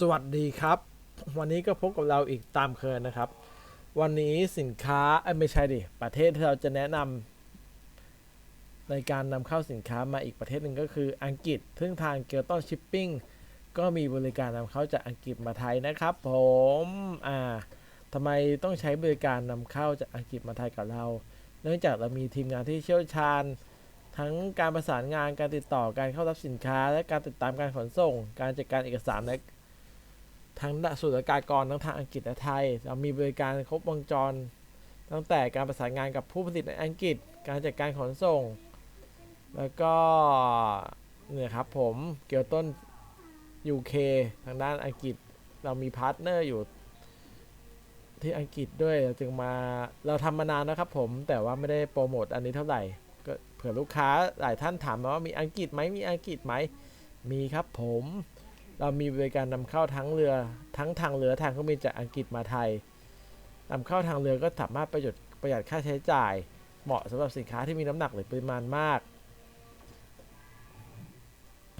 สวัสดีครับ วันนี้ก็พบกับเราอีกตามเคยนะครับ วันนี้สินค้าไม่ใช่ดิประเทศที่เราจะแนะนำในการนำเข้าสินค้ามาอีกประเทศหนึ่งก็คืออังกฤษซึ่งทางเกียวโตชิปปิ้งก็มีบริการนำเข้าจากอังกฤษมาไทยนะครับผมอ่าทำไมต้องใช้บริการนำเข้าจากอังกฤษมาไทยกับเรา เนื่องจากเรามีทีมงานที่เชี่ยวชาญทั้งการประสานงานการติดต่อการเข้ารับสินค้า และการติดตามการขนส่ง การจัดการเอกสารและ ทั้งสูตกากรทั้งทางอังกฤษและไทย เรามีบริการครบวงจร ตั้งแต่การประสานงานกับผู้ผลิตในอังกฤษ การจัดการขนส่ง แล้วก็เนี่ยครับผมเกี่ยวต้น UK ทางด้านอังกฤษ เรามีพาร์ทเนอร์อยู่ที่อังกฤษด้วยจึงมาเราทำมานานนะครับผมแต่ว่าไม่ได้โปรโมทอันนี้เท่าไหร่ก็เผื่อลูกค้าหลายท่านถามมาว่ามีอังกฤษไหมมีอังกฤษไหมมีครับผม เรามีบริการนำเข้าทั้งเรือทั้งทางเรือทางเครื่องบินจากอังกฤษมาไทยนำเข้าทางเรือก็สามารถประหยัดประหยัดค่าใช้จ่าย เหมาะสำหรับสินค้าที่มีน้ำหนักหรือปริมาณมาก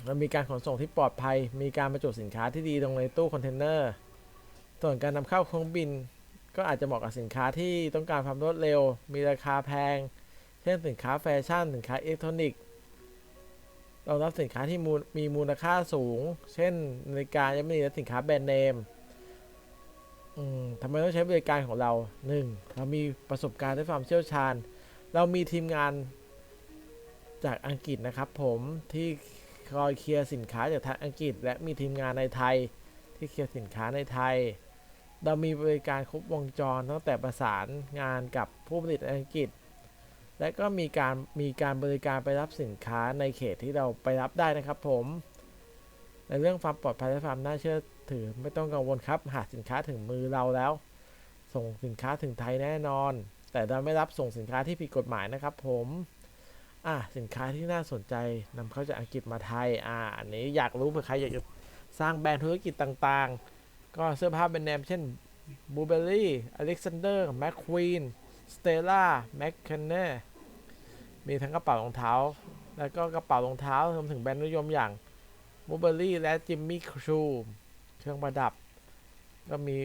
เรามีการขนส่งที่ปลอดภัย มีการบรรจุสินค้าที่ดีลงในตู้คอนเทนเนอร์ ส่วนการนำเข้าเครื่องบิน ก็อาจจะเหมาะกับสินค้าที่ต้องการความรวดเร็ว มีราคาแพง เช่นสินค้าแฟชั่น สินค้าอิเล็กทรอนิกส์ เรารับสินค้าที่มูลมีมูลค่าสูง เช่นนาฬิกายังไม่มีและสินค้าแบรนด์เนมทำไมต้องใช้บริการของเรา 1. เรามีประสบการณ์และความเชี่ยวชาญ เรามีทีมงานจากอังกฤษนะครับผมที่คอยเคลียร์สินค้าจากทางอังกฤษ และมีทีมงานในไทย ที่เคลียร์สินค้าในไทย เรามีบริการครบวงจรตั้งแต่ประสานงานกับผู้ผลิตอังกฤษ และก็มีการมีการบริการไปรับสินค้าในเขตที่เราไปรับได้นะครับผมในเรื่องความปลอดภัยและความน่าเชื่อถือไม่ต้องกังวลครับ หากสินค้าถึงมือเราแล้ว ส่งสินค้าถึงไทยแน่นอน แต่เราไม่รับส่งสินค้าที่ผิดกฎหมายนะครับ ผมอะสินค้าที่น่าสนใจนำเข้าจากอังกฤษมาไทยอ่าอันนี้อยากรู้เผื่อใครอยากจะสร้างแบรนด์ธุรกิจต่างๆ ก็เสื้อผ้าแบรนด์เนมเช่นบูเบอรี่อเล็กซานเดอร์แมคควีนสเตล่าแมคเคนเน่ มีทั้งกระเป๋ารองเท้า แล้วก็กระเป๋ารองเท้ารวมถึงแบรนด์นิยมอย่างบูเบอรี่และจิมมี่ครูเครื่องประดับ ก็มี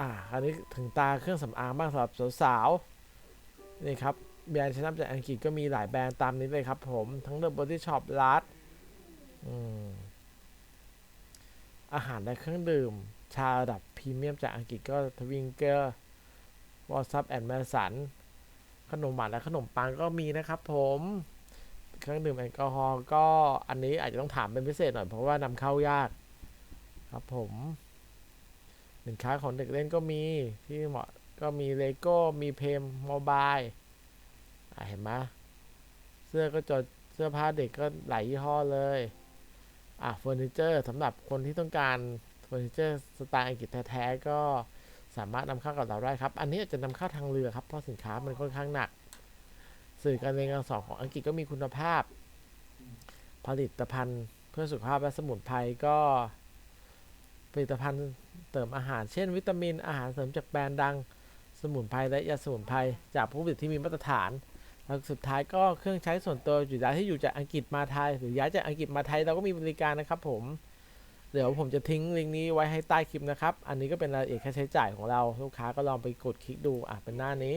อ่า อันนี้ถึงตาเครื่องสำอางบ้างสำหรับสาวๆ นี่ครับ แบรนด์ชั้นนำจากอังกฤษก็มีหลายแบรนด์ตามนี้เลยครับผม ทั้ง The Body Shop ลัดอาหารและเครื่องดื่ม ชาระดับพรีเมียมจากอังกฤษก็ทวิงเกอร์วอลซับแอนด์แมสัน ขนมหวานและขนมปังก็มีนะครับผมเครื่องดื่มแอลกอฮอล์ก็อันนี้อาจจะต้องถามเป็นพิเศษหน่อยเพราะว่านำเข้ายาก ครับผมสินค้าของเด็กเล่นก็มีที่เหมาะก็มีเลโก้มีเพมโมบายเห็นไหมเสื้อก็จดเสื้อผ้าเด็กก็หลายยี่ห้อเลยอะเฟอร์นิเจอร์สำหรับคนที่ต้องการเฟอร์นิเจอร์สไตล์อังกฤษแท้ๆก็ สามารถนำเข้ากับเราได้ครับ อันนี้จะนำเข้าทางเรือครับ เพราะสินค้ามันค่อนข้างหนัก สื่อการเรียนการสอนของอังกฤษก็มีคุณภาพ ผลิตภัณฑ์เพื่อสุขภาพและสมุนไพรก็ ผลิตภัณฑ์เติมอาหาร เช่น วิตามิน อาหารเสริมจากแบรนด์ดัง สมุนไพรและยาสมุนไพรจากผู้ผลิตที่มีมาตรฐาน แล้วสุดท้ายก็เครื่องใช้ส่วนตัวอยู่ที่อยู่จากอังกฤษมาไทย หรือย้ายจากอังกฤษมาไทยเราก็มีบริการนะครับผม เดี๋ยวผมจะทิ้งลิงก์นี้ไว้ให้ใต้คลิปนะครับ อันนี้ก็เป็นรายละเอียดค่าใช้จ่ายของเรา ลูกค้าก็ลองไปกดคลิกดูอะเป็นหน้านี้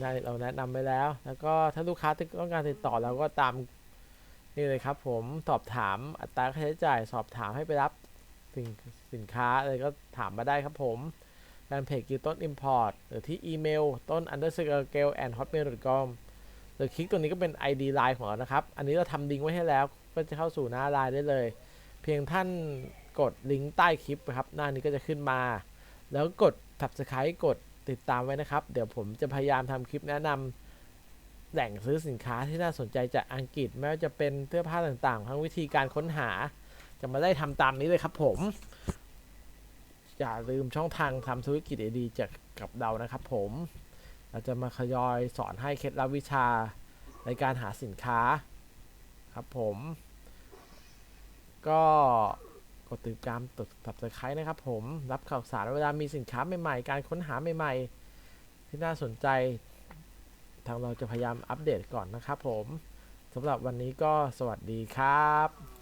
หน้าเราแนะนำไปแล้ว แล้วก็ถ้าลูกค้าต้องการติดต่อเราก็ตามนี่เลยครับ ผมสอบถามอัตราค่าใช้จ่าย สอบถามให้ไปรับสินสินค้าอะไรก็ถามมาได้ครับผมแฟนเพจคือต้น Import หรือที่อีเมลต้น underscore and hotmail com หรือคลิกตัวนี้ก็เป็น ID Line ของเรานะครับ อันนี้เราทำลิงก์ไว้ให้แล้ว ก็จะเข้าสู่หน้าไลน์ได้เลย พียงท่านกดลิงก์ใต้คลิปนะครับ หน้านี้ก็จะขึ้นมา แล้วกด subscribe กดติดตามไว้นะครับ เดี๋ยวผมจะพยายามทำคลิปแนะนำแหล่งซื้อสินค้าที่น่าสนใจจากอังกฤษไม่ว่าจะเป็นเสื้อผ้าต่างๆ ทั้งวิธีการค้นหา จะมาได้ทำตามนี้เลยครับผม อย่าลืมช่องทางทำธุรกิจดีๆจากกับเรานะครับผมเราจะมาขยอยสอนให้เคล็ดลับวิชาในการหาสินค้า ครับผม ก็กดติดตามติดสับสไครต์นะครับผมรับข่าวสารเวลามีสินค้าใหม่ๆ การค้นหาใหม่ๆ ที่น่าสนใจ ทางเราจะพยายามอัปเดตก่อนนะครับผมสำหรับวันนี้ก็สวัสดีครับ